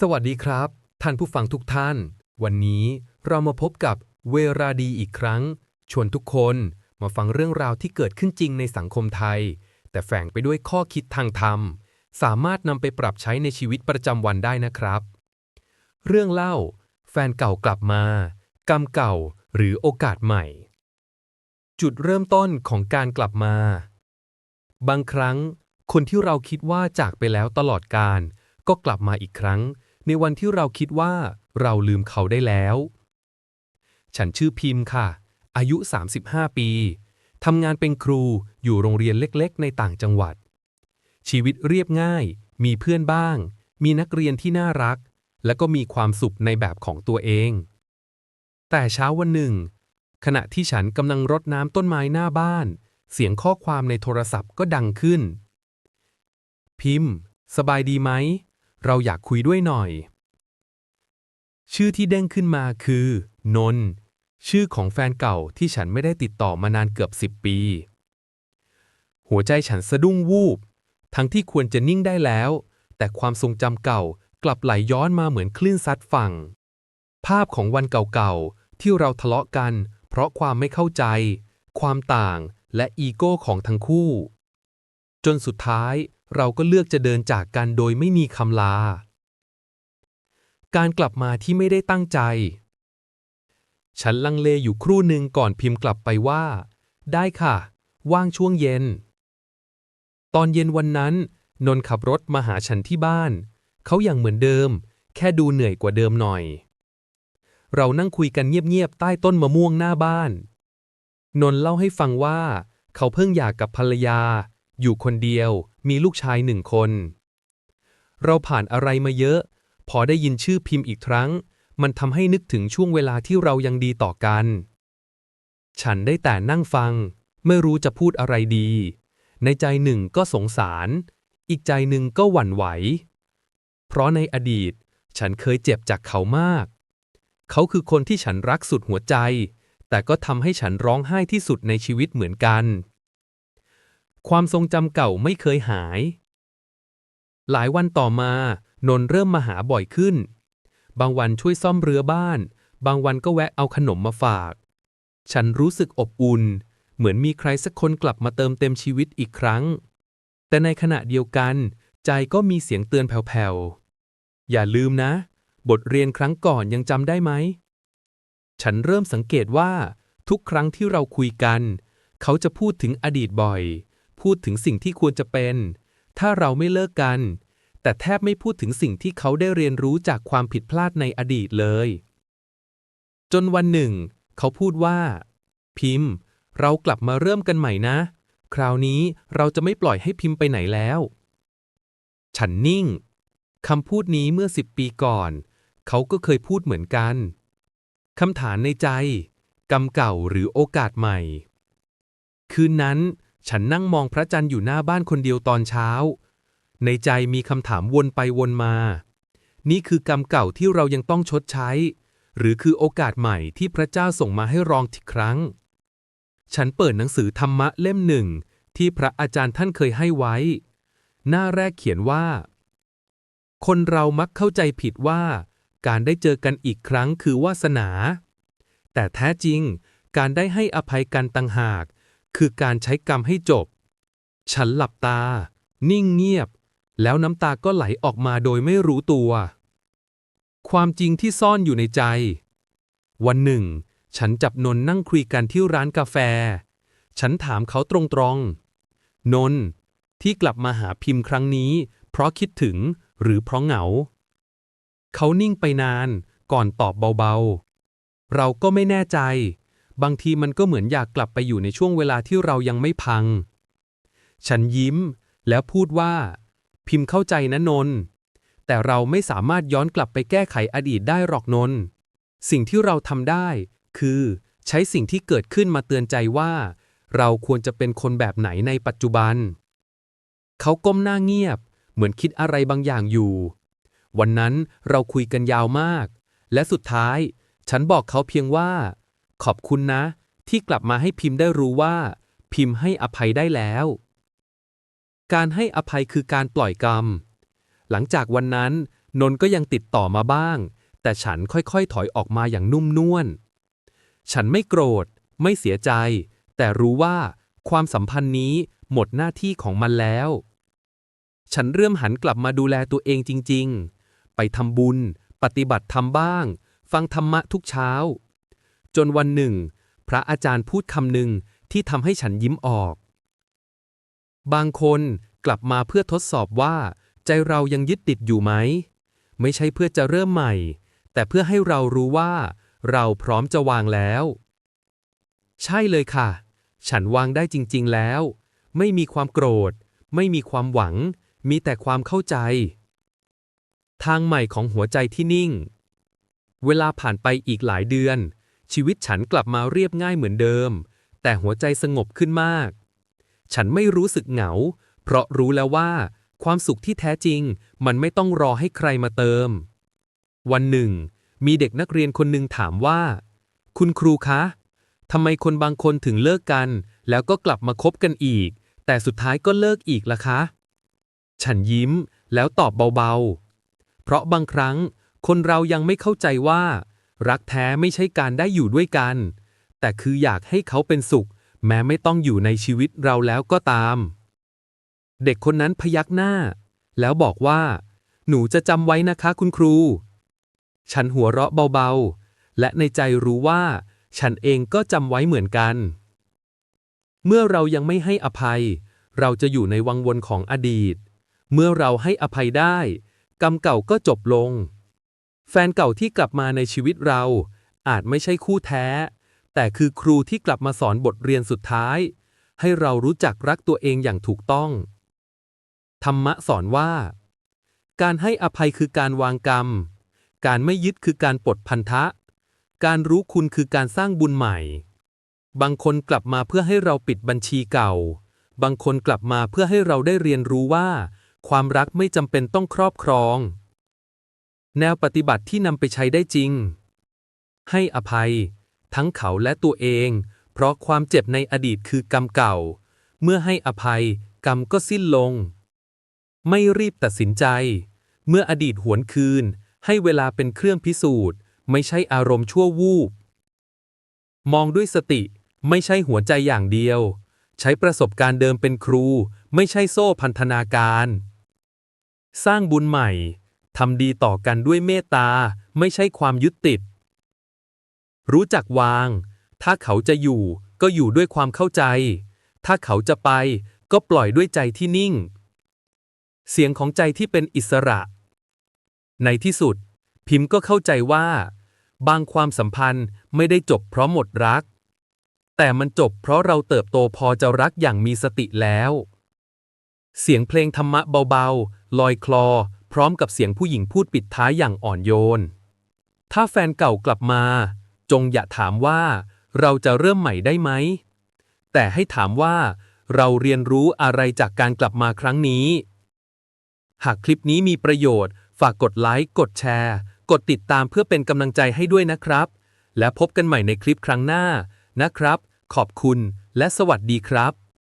สวัสดีครับ ท่านผู้ฟังทุกท่าน วันนี้เรามาพบกับเวราดีอีกครั้ง ชวนทุกคนมาฟังเรื่องราวที่เกิดขึ้นจริงในสังคมไทย แต่แฝงไปด้วยข้อคิดทางธรรม สามารถนำไปปรับใช้ในชีวิตประจำวันได้นะครับ เรื่องเล่า แฟนเก่ากลับมา กรรมเก่าหรือโอกาสใหม่ จุดเริ่มต้นของการกลับมา บางครั้ง คนที่เราคิดว่าจากไปแล้วตลอดการ ก็กลับมาอีกครั้ง ในวันที่เราคิดว่าเราลืมเขาได้แล้ว ฉันชื่อพิมพ์ค่ะ อายุ 35 ปีทำงานเป็นครูอยู่โรงเรียนเล็กๆ ในต่างจังหวัด ชีวิตเรียบง่าย มีเพื่อนบ้าง มีนักเรียนที่น่ารัก และก็มีความสุขในแบบของตัวเอง แต่เช้าวันหนึ่ง ขณะที่ฉันกำลังรดน้ำต้นไม้หน้าบ้าน เสียงข้อความในโทรศัพท์ก็ดังขึ้น พิมพ์ สบายดีไหม เราอยากคุยด้วยหน่อย ชื่อที่เด้งขึ้นมาคือ นนท์ชื่อของแฟนเก่าที่ฉันไม่ได้ติดต่อมานานเกือบสิบปี หัวใจฉันสะดุ้งวูบ ทั้งที่ควรจะนิ่งได้แล้ว แต่ความทรงจำเก่ากลับไหลย้อนมาเหมือนคลื่นซัดฝั่ง ภาพของวันเก่าๆ ที่เราทะเลาะกัน เพราะความไม่เข้าใจ ความต่างและอีโก้ของทั้งคู่ จนสุดท้าย เราก็เลือกจะเดินจากกันโดยไม่มีคำลา การกลับมาที่ไม่ได้ตั้งใจ ฉันลังเลอยู่ครู่หนึ่งก่อนพิมพ์กลับไปว่า ได้ค่ะ ว่างช่วงเย็น ตอนเย็นวันนั้น นนท์ขับรถมาหาฉันที่บ้าน เขาอย่างเหมือนเดิม แค่ดูเหนื่อยกว่าเดิมหน่อย เรานั่งคุยกันเงียบๆใต้ต้นมะม่วงหน้าบ้าน นนท์เล่าให้ฟังว่า เขาเพิ่งหย่ากกับภรรยา อยู่คนเดียว มีลูกชายหนึ่งคน เราผ่านอะไรมาเยอะ พอได้ยินชื่อพิมพ์อีกครั้ง มันทำให้นึกถึงช่วงเวลาที่เรายังดีต่อกัน ฉันได้แต่นั่งฟัง ไม่รู้จะพูดอะไรดี ในใจหนึ่งก็สงสาร อีกใจหนึ่งก็หวั่นไหว เพราะในอดีต ฉันเคยเจ็บจากเขามาก เขาคือคนที่ฉันรักสุดหัวใจ แต่ก็ทำให้ฉันร้องไห้ที่สุดในชีวิตเหมือนกัน ความทรงจำเก่าไม่เคยหาย หลายวันต่อมา นนท์เริ่มมาหาบ่อยขึ้น บางวันช่วยซ่อมเรือบ้าน บางวันก็แวะเอาขนมมาฝาก ฉันรู้สึกอบอุ่น เหมือนมีใครสักคนกลับมาเติมเต็มชีวิตอีกครั้ง แต่ในขณะเดียวกัน ใจก็มีเสียงเตือนแผ่วๆ อย่าลืมนะ บทเรียนครั้งก่อนยังจำได้ไหม ฉันเริ่มสังเกตว่า ทุกครั้งที่เราคุยกัน เขาจะพูดถึงอดีตบ่อย พูดถึงสิ่งที่ควรจะเป็น ถ้าเราไม่เลิกกัน แต่แทบไม่พูดถึงสิ่งที่เขาได้เรียนรู้จากความผิดพลาดในอดีตเลย จนวันหนึ่ง เขาพูดว่า พิมพ์ เรากลับมาเริ่มกันใหม่นะ คราวนี้เราจะไม่ปล่อยให้พิมพ์ไปไหนแล้ว ฉันนิ่งคำพูดนี้เมื่อสิบปีก่อน เขาก็เคยพูดเหมือนกันคำถามในใจ กรรมเก่าหรือโอกาสใหม่ คืนนั้น ฉันนั่งมองพระจันทร์อยู่หน้าบ้านคนเดียวตอนเช้า ในใจมีคำถามวนไปวนมา นี่คือกรรมเก่าที่เรายังต้องชดใช้ หรือคือโอกาสใหม่ที่พระเจ้าส่งมาให้ลองทีครั้ง ฉันเปิดหนังสือธรรมะเล่มหนึ่ง ที่พระอาจารย์ท่านเคยให้ไว้ หน้าแรกเขียนว่า คนเรามักเข้าใจผิดว่า การได้เจอกันอีกครั้งคือวาสนา แต่แท้จริง การได้ให้อภัยกันต่างหาก คือการใช้กรรมให้จบ ฉันหลับตา นิ่งเงียบ แล้วน้ำตาก็ไหลออกมาโดยไม่รู้ตัว ความจริงที่ซ่อนอยู่ในใจ วันหนึ่ง ฉันจับนนท์นั่งคุยกันที่ร้านกาแฟ ฉันถามเขาตรงๆ นนท์ที่กลับมาหาพิมพ์ครั้งนี้ เพราะคิดถึงหรือเพราะเหงา เขานิ่งไปนานก่อนตอบเบาๆ เราก็ไม่แน่ใจ บางทีมันก็เหมือนอยากกลับไปอยู่ในช่วงเวลาที่เรายังไม่พัง ฉันยิ้ม แล้วพูดว่า พิมพ์เข้าใจนะนนท์แต่เราไม่สามารถย้อนกลับไปแก้ไขอดีตได้หรอกนนท์สิ่งที่เราทำได้ คือ ใช้สิ่งที่เกิดขึ้นมาเตือนใจว่า เราควรจะเป็นคนแบบไหนในปัจจุบัน เขาก้มหน้าเงียบ เหมือนคิดอะไรบางอย่างอยู่ วันนั้นเราคุยกันยาวมาก และสุดท้าย ฉันบอกเขาเพียงว่า ขอบคุณนะ ที่กลับมาให้พิมพ์ได้รู้ว่า พิมพ์ให้อภัยได้แล้ว การให้อภัยคือการปล่อยกรรม หลังจากวันนั้น นนท์ก็ยังติดต่อมาบ้าง แต่ฉันค่อยๆ ถอยออกมาอย่างนุ่มนวลฉันไม่โกรธ ไม่เสียใจ แต่รู้ว่าความสัมพันธ์นี้หมดหน้าที่ของมันแล้ว ฉันเริ่มหันกลับมาดูแลตัวเองจริง ๆ ไปทำบุญ ปฏิบัติธรรมบ้าง ฟังธรรมะทุกเช้า จนวันหนึ่ง พระอาจารย์พูดคำหนึ่งที่ทำให้ฉันยิ้มออก บางคนกลับมาเพื่อทดสอบว่า ใจเรายังยึดติดอยู่ไหม ไม่ใช่เพื่อจะเริ่มใหม่ แต่เพื่อให้เรารู้ว่า เราพร้อมจะวางแล้ว ใช่เลยค่ะ ฉันวางได้จริง ๆ แล้ว ไม่มีความโกรธ ไม่มีความหวัง มีแต่ความเข้าใจ ทางใหม่ของหัวใจที่นิ่ง เวลาผ่านไปอีกหลายเดือน ชีวิตฉันกลับมาเรียบง่ายเหมือนเดิม แต่หัวใจสงบขึ้นมาก ฉันไม่รู้สึกเหงา เพราะรู้แล้วว่า ความสุขที่แท้จริง มันไม่ต้องรอให้ใครมาเติม วันหนึ่ง มีเด็กนักเรียนคนหนึ่งถามว่า คุณครูคะทำไมคนบางคนถึงเลิกกัน แล้วก็กลับมาคบกันอีก แต่สุดท้ายก็เลิกอีกล่ะคะ ฉันยิ้มแล้วตอบเบาๆ เพราะบางครั้ง คนเรายังไม่เข้าใจว่า รักแท้ไม่ใช่การได้อยู่ด้วยกัน แต่คืออยากให้เขาเป็นสุข แม้ไม่ต้องอยู่ในชีวิตเราแล้วก็ตาม เด็กคนนั้นพยักหน้า แล้วบอกว่า หนูจะจำไว้นะคะคุณครู ฉันหัวเราะเบาๆ และในใจรู้ว่า ฉันเองก็จำไว้เหมือนกัน เมื่อเรายังไม่ให้อภัย เราจะอยู่ในวังวนของอดีต เมื่อเราให้อภัยได้ กรรมเก่าก็จบลง แฟนเก่าที่กลับมาในชีวิตเรา อาจไม่ใช่คู่แท้ แต่คือครูที่กลับมาสอนบทเรียนสุดท้าย ให้เรารู้จักรักตัวเองอย่างถูกต้อง ธรรมะสอนว่า การให้อภัยคือการวางกรรม การไม่ยึดคือการปลดพันธะ การรู้คุณคือการสร้างบุญใหม่ บางคนกลับมาเพื่อให้เราปิดบัญชีเก่า บางคนกลับมาเพื่อให้เราได้เรียนรู้ว่า ความรักไม่จำเป็นต้องครอบครอง แนวปฏิบัติที่นำไปใช้ได้จริง ให้อภัย ทั้งเขาและตัวเอง เพราะความเจ็บในอดีตคือกรรมเก่า เมื่อให้อภัย กรรมก็สิ้นลง ไม่รีบตัดสินใจ เมื่ออดีตหวนคืน ให้เวลาเป็นเครื่องพิสูจน์ ไม่ใช่อารมณ์ชั่ววูบ มองด้วยสติไม่ใช่หัวใจอย่างเดียว ใช้ประสบการณ์เดิมเป็นครู ไม่ใช่โซ่พันธนาการ สร้างบุญใหม่ ทำดีต่อกันด้วยเมตตา ไม่ใช่ความยึดติด รู้จักวาง ถ้าเขาจะอยู่ ก็อยู่ด้วยความเข้าใจ ถ้าเขาจะไป ก็ปล่อยด้วยใจที่นิ่ง เสียงของใจที่เป็นอิสระ ในที่สุด พิมพ์ก็เข้าใจว่า บางความสัมพันธ์ไม่ได้จบเพราะหมดรัก แต่มันจบเพราะเราเติบโตพอจะรักอย่างมีสติแล้ว เสียงเพลงธรรมะเบาๆ ลอยคลอ ร้อมกับเสียงผู้หญิงพูดปิดท้ายอย่างอ่อนโยน ถ้าแฟนเก่ากลับมา จงอย่าถามว่า เราจะเริ่มใหม่ได้ไหม แต่ให้ถามว่า เราเรียนรู้อะไรจากการกลับมาครั้งนี้ หากคลิปนี้มีประโยชน์ ฝากกดไลค์ กดแชร์ กดติดตามเพื่อเป็นกำลังใจให้ด้วยนะครับ และพบกันใหม่ในคลิปครั้งหน้านะครับ ขอบคุณและสวัสดีครับ